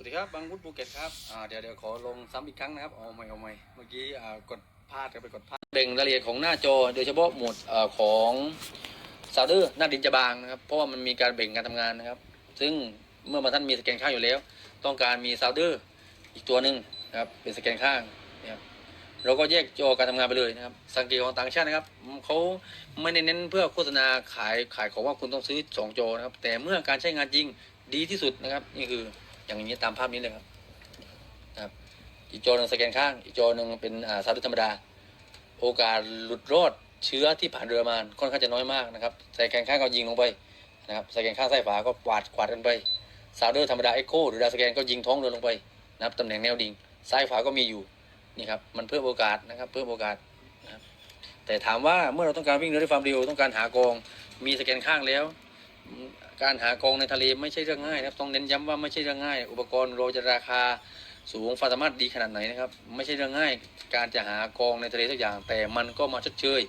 สวัสดีครับบางวุฒิภูเก็ตครับอ่าเดี๋ยวเดี๋ยวขอลงซ้ำอีกครั้งนะครับเอาใหม่เอาใหม่เมื่อกี้อ่ากดพลาดกันไปกดพลาดเบ่งรายละเอียดของหน้าจอโดยเฉพาะหมวดเอ่อของซาวเดอร์หน้าดินจะบางนะครับเพราะว่ามันมีการเบ่งการทำงานนะครับ ซึ่งเมื่อบาท่านมีสแกนข้างอยู่แล้ว ต้องการมีซาวเดอร์อีกตัวหนึ่งนะครับเป็นสแกนข้างนะครับเราก็แยกจอการทำงานไปเลยนะครับ สังเกตของต่างชาตินะครับเขาไม่ได้เน้นเพื่อโฆษณาขายขายของว่าคุณต้องซื้อสองจอนะครับแต่เมื่อการใช้งานจริงดีที่สุดนะครับนี่คือ อย่างนี้ตามภาพนี้เลยครับนะครับ อีกจอหนึ่งสแกนข้าง อีกจอหนึ่งเป็นอ่าซาวด์ธรรมดา โอกาสหลุดรอดเชื้อที่ผ่านเรือมาค่อนข้างจะน้อยมากนะครับสแกนข้างก็ยิงลงไปนะครับสแกนข้างซ้ายฝาก็กวาดกวาดกันไปซาวเดอร์ธรรมดาเอ็กโคหรือดาวสแกนก็ยิงท้องเรือลงไปนะครับตำแหน่งแนวดิ่งซ้ายฝาก็มีอยู่นี่ครับมันเพิ่มโอกาสนะครับเพิ่มโอกาสนะครับแต่ถามว่าเมื่อเราต้องการวิ่งเรือด้วยความเร็วต้องการหากองมีสแกนข้างแล้ว การหากองในทะเลไม่ใช่เรื่องง่ายนะครับ ต้องเน้นย้ำว่าไม่ใช่เรื่องง่าย อุปกรณ์เราจะราคาสูงความสามารถดีขนาดไหนนะครับ ไม่ใช่เรื่องง่าย การจะหากองในทะเลทุกอย่าง แต่มันก็มาชดเชย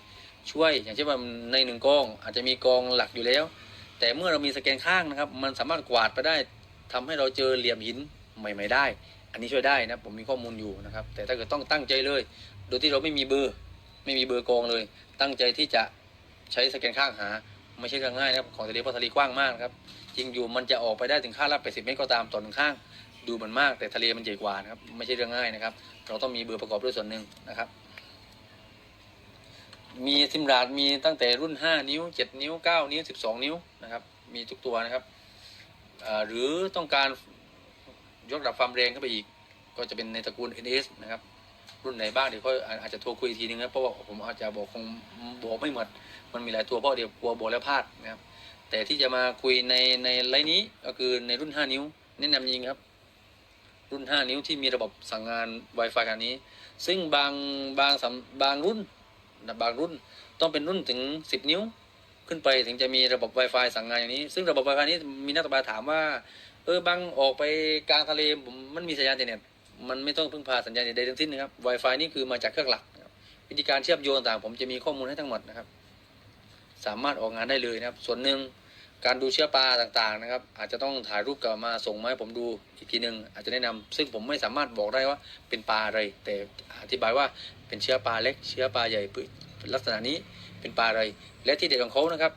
ช่วย อย่างเช่นว่าในหนึ่งกองอาจจะมีกองหลักอยู่แล้ว แต่เมื่อเรามีสแกนข้างนะครับ มันสามารถกวาดไปได้ทำให้เราเจอเหลี่ยมหินใหม่ ๆ ได้ อันนี้ช่วยได้นะผมมีข้อมูลอยู่นะครับ แต่ถ้าเกิดต้องตั้งใจเลย โดยที่เราไม่มีเบอร์ ไม่มีเบอร์กองเลย ตั้งใจที่จะใช้สแกนข้างหา ไม่ใช่เรื่องง่ายนะครับของทะเลเพราะทะเลกว้างมากครับจริงอยู่มันจะออกไปได้ถึงค่าละ80เมตรก็ตามต่อหนึ่งข้าง ดูมันมากแต่ทะเลมันใหญ่กว่านะครับไม่ใช่เรื่องง่ายนะครับ เราต้องมีเบอร์ประกอบด้วยส่วนหนึ่งนะครับ มีซิมราดมีตั้งแต่รุ่น 5 นิ้ว 7 นิ้ว 9 นิ้ว 12 นิ้วนะครับ มีทุกตัวนะครับหรือต้องการยกระดับความแรงขึ้นไปอีก ก็จะเป็นในตระกูล NS นะครับ รุ่นไหนบ้างเดี๋ยวก็อาจจะโทรคุยอีกทีนึงนะเพราะว่าผมอาจจะบอกคงบอกไม่หมดมันมีหลายตัวเพราะเดี๋ยวกลัวบอกแล้วพลาดนะครับแต่ที่จะมาคุยในในไลน์นี้ก็คือในรุ่น 5 นิ้ว แนะนำจริงครับ รุ่น 5 นิ้วที่มีระบบสั่งงาน Wi-Fi กันนี้ ซึ่งบางบางสำบางรุ่นนะบางรุ่นต้องเป็นรุ่นถึง 10 นิ้ว ขึ้นไปถึงจะมีระบบ Wi-Fi สั่งงานอย่างนี้ ซึ่งระบบ Wi-Fi นี้มีนักตบาถามว่าเออบางออกไปกลางทะเลผมมันมีสัญญาณเน็ต มันไม่ต้องพึ่งพาสัญญาณใดๆทั้งสิ้นนะครับ Wi-Fi นี่คือมาจากเครื่องหลัก วิธีการเชื่อมโยงต่างๆผมจะมีข้อมูลให้ทั้งหมดนะครับ สามารถออกงานได้เลยนะครับ ส่วนหนึ่งการดูเชื้อปลาต่างๆนะครับ อาจจะต้องถ่ายรูปกลับมาส่งมาให้ผมดูอีกทีหนึ่งอาจจะแนะนำซึ่งผมไม่สามารถบอกได้ว่าเป็นปลาอะไร แต่อธิบายว่าเป็นเชื้อปลาเล็ก เชื้อปลาใหญ่ลักษณะนี้เป็นปลาอะไร และที่เด็ดของเขานะครับ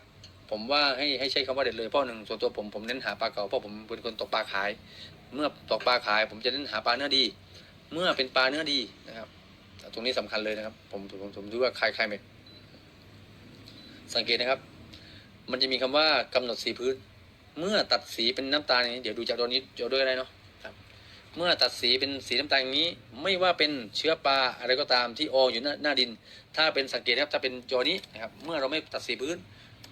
ผมว่าให้ให้ใช้คำว่าเด็ดเลยเพราะหนึ่งส่วนตัวผมผมเน้นหาปลาเก่าเพราะผมเป็นคนตกปลาขาย เมื่อตกปลาขาย ผมจะเน้นหาปลาเนื้อดี เมื่อเป็นปลาเนื้อดีนะครับ ตรงนี้สำคัญเลยนะครับ ผมผมผมดูว่าใครใครไม่สังเกตนะครับ มันจะมีคำว่ากำหนดสีพื้น เมื่อตัดสีเป็นน้ำตาลอย่างนี้ เดี๋ยวดูจากตัวนี้เดี๋ยวด้วยก็ได้เนาะครับเมื่อตัดสีเป็นสีน้ำตาลอย่างนี้ ไม่ว่าเป็นเชื้อปลาอะไรก็ตามที่อออยู่หน้าหน้าดิน ถ้าเป็นสังเกตนะครับถ้าเป็นจอนี้นะครับ เมื่อเราไม่ตัดสีพื้น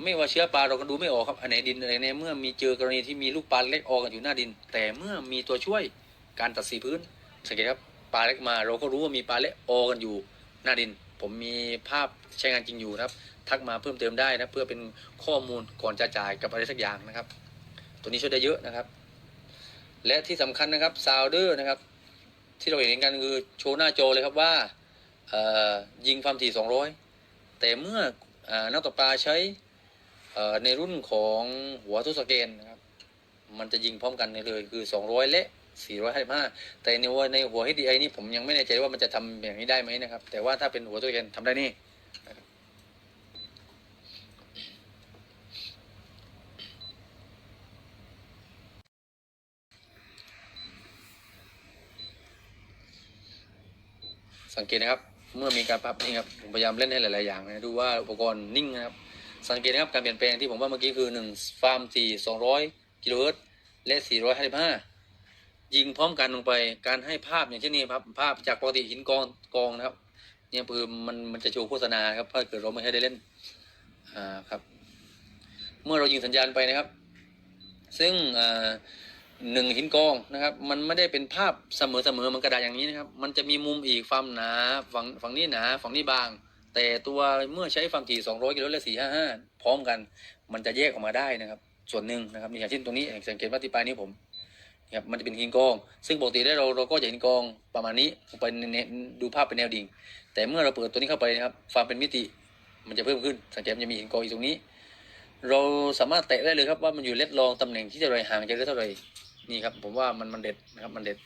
ไม่ว่าเชื้อปลาเราก็ดูไม่ออกครับอันไหนดินอะไรเนี่ยเมื่อมีเจอกรณีที่มีลูกปลาเล็กออกกันอยู่หน้าดิน แต่เมื่อมีตัวช่วยการตัดสีพื้นสังเกตครับปลาเล็กมาเราก็รู้ว่ามีปลาเล็กออกกันอยู่หน้าดิน ผมมีภาพใช้งานจริงอยู่นะครับ ทักมาเพิ่มเติมได้นะเพื่อเป็นข้อมูลก่อนจะจ่ายกับอะไรสักอย่างนะครับ ตัวนี้ช่วยได้เยอะนะครับ และที่สำคัญนะครับซาวเดอร์นะครับ ที่เราเห็นกันคือโชว์หน้าโจเลยครับว่ายิงความถี่ 200 แต่เมื่ออนักตกปลาใช้ ในรุ่นของหัวทุสเกนนะครับ มันจะยิงพร้อมกันเลยคือ 200 และ 455 แต่ในหัวในหัว HDI นี่ผมยังไม่แน่ใจว่ามันจะทำอย่างนี้ได้ไหมนะครับ แต่ว่าถ้าเป็นหัวทุสเกนทำได้นี่สังเกตนะครับ เมื่อมีการปรับนี่ครับผมพยายามเล่นให้หลาย ๆ อย่างนะดูว่าอุปกรณ์นิ่งนะครับ สังเกตนะครับการเปลี่ยนแปลงที่ผมว่าเมื่อกี้คือหนึ่งฟาร์มสี่สองร้อยกิโลเฮิรตซ์และสี่ร้อยห้าสิบห้ายิงพร้อมกันลงไปการให้ภาพอย่างเช่นนี้ครับภาพจากปกติหินกองกองนะครับเนี่ยคือมันมันจะโชว์โฆษณาครับถ้าเกิดเราไม่ให้ได้เล่นอ่าครับ เมื่อเรายิงสัญญาณไปนะครับ ซึ่งอ่าหนึ่งหินกองนะครับ มันไม่ได้เป็นภาพเสมอเสมอมันกระดาษอย่างนี้นะครับ มันจะมีมุมอีกความหนาฝั่งฝั่งนี้หนาฝั่งนี้บาง แต่ตัวเมื่อใช้ความถี่ 200 กิโลและ455 พร้อมกัน มันจะแยกออกมาได้นะครับ ส่วนหนึ่งนะครับอย่างเช่นตรงนี้สังเกตว่าที่ปลายนี้ผมนะครับมันจะเป็นหินกอง ซึ่งปกติได้เราเราก็จะหินกองประมาณนี้ไปในดูภาพเป็นแนวดิ่ง แต่เมื่อเราเปิดตัวนี้เข้าไปนะครับความเป็นมิติมันจะเพิ่มขึ้น สังเกตมันจะมีหินกองอยู่ตรงนี้ เราสามารถแตะได้เลยครับว่ามันอยู่เล็ดลองตำแหน่งที่เท่าไรห่างจากเท่าไหร่นี่ครับผมว่ามันมันเด็ดนะครับมันเด็ด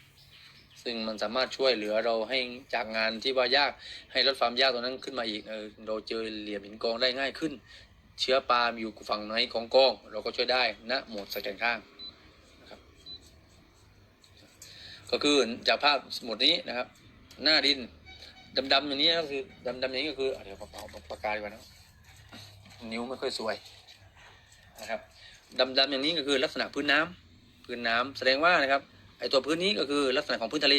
ซึ่งมันสามารถช่วยเหลือเราให้จากงานที่ว่ายากให้ลดความยากตรงนั้นขึ้นมาอีกเออเราเจอเหลี่ยมหินกองได้ง่ายขึ้น เชื้อปลาอยู่ฝั่งไหนของกอง เราก็ช่วยได้ณโหมดสแกนข้างนะครับก็คือจากภาพสมุดนี้นะครับ หน้าดินดำๆอย่างนี้ก็คือดำๆอย่างนี้ก็คืออเดี๋ยวเอาเอาปากกาดีกว่านะนิ้วไม่ค่อยสวยนะครับดำๆอย่างนี้ก็คือลักษณะพื้นน้ำพื้นน้ำแสดงว่านะครับ ไอตัวพื้นนี้ก็คือลักษณะของพื้นทะเล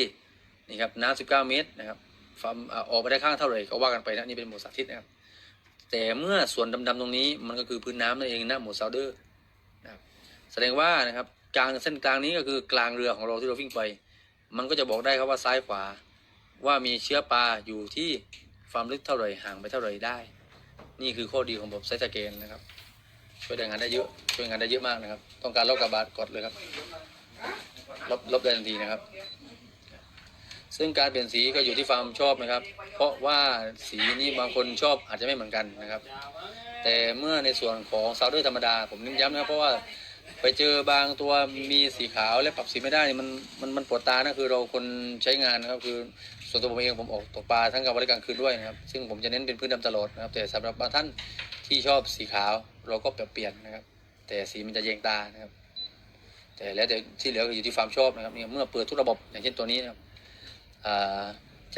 นี่ครับน้ำ19เก้าเมตรนะครับความออกไปได้ข้างเท่าไหร่ก็ว่ากันไปนะนี่เป็นหมวดสาธิตนะครับ แต่เมื่อส่วนดำๆตรงนี้มันก็คือพื้นน้ำนั่นเองนะหมวดซาวเดอร์นะครับแสดงว่านะครับกลางเส้นกลางนี้ก็คือกลางเรือของเราที่เราวิ่งไป มันก็จะบอกได้ครับว่าซ้ายขวา ว่ามีเชื้อปลาอยู่ที่ความลึกเท่าไหร่ห่างไปเท่าไหร่ได้ นี่คือข้อดีของระบบไซต์สแกนนะครับ ช่วยได้งานได้เยอะช่วยงานได้เยอะมากนะครับ ต้องการลบกับบาดกดเลยครับ ลบลบได้ทันทีนะครับ ซึ่งการเปลี่ยนสีก็อยู่ที่ความชอบนะครับ เพราะว่าสีนี้บางคนชอบอาจจะไม่เหมือนกันนะครับ แต่เมื่อในส่วนของซาวเดอร์ธรรมดาผมเน้นย้ำนะครับเพราะว่าไปเจอบางตัวมีสีขาวและปรับสีไม่ได้นี่มันมันมันปวดตานะคือเราคนใช้งานนะครับ คือส่วนตัวผมเองผมออกตกปลาทั้งกลางวันและกลางคืนด้วยนะครับ ซึ่งผมจะเน้นเป็นพื้นดำตลอดนะครับ แต่สำหรับบางท่านที่ชอบสีขาวเราก็เปลี่ยนนะครับ แต่สีมันจะแยงตานะครับ แต่แล้วแต่ที่เหลือก็อยู่ที่ความชอบนะครับเนี่ยเมื่อเปิดทุกระบบอย่างเช่นตัวนี้นะครับ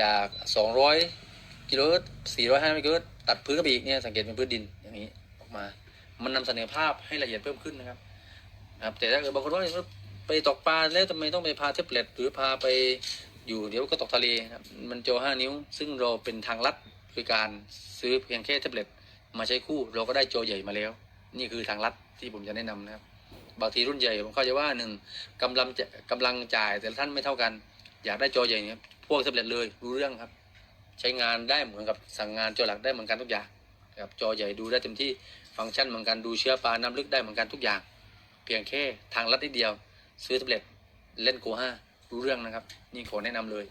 จาก 200 กิโลเมตร450กิโลเมตรตัดพื้นกระบี่เนี่ยสังเกตเป็นพื้นดินอย่างนี้ออกมา มันนำเสนอภาพให้ละเอียดเพิ่มขึ้นนะครับนะครับแต่ถ้าเกิดบางคนว่าไปตกปลาแล้วทำไมต้องไปพาเทปเล็ตหรือพาไปอยู่เดี๋ยวก็ตกทะเลนะครับมันโจห้านิ้ว ซึ่งเราเป็นทางลัดคือการซื้อเพียงแค่เทปเล็ตมาใช้คู่เราก็ได้โจใหญ่มาแล้ว นี่คือทางลัดที่ผมจะแนะนำนะครับ บางทีรุ่นใหญ่ผมเข้าใจว่าหนึ่งกำลังจะกำลังจ่าย แต่ท่านไม่เท่ากัน อยากได้จอใหญ่เนี่ยพวกเทปเล็ตเลยรู้เรื่องครับ ใช้งานได้เหมือนกับสั่งงานจอหลักได้เหมือนกันทุกอย่างครับจอใหญ่ดูได้เต็มที่ฟังก์ชันเหมือนกันดูเชื้อปลาน้ำลึกได้เหมือนกันทุกอย่าง เพียงแค่ทางลัดนิดเดียว ซื้อแท็บเล็ตเล่นโกห้ารู้เรื่องนะครับ นี่ขอแนะนำเลย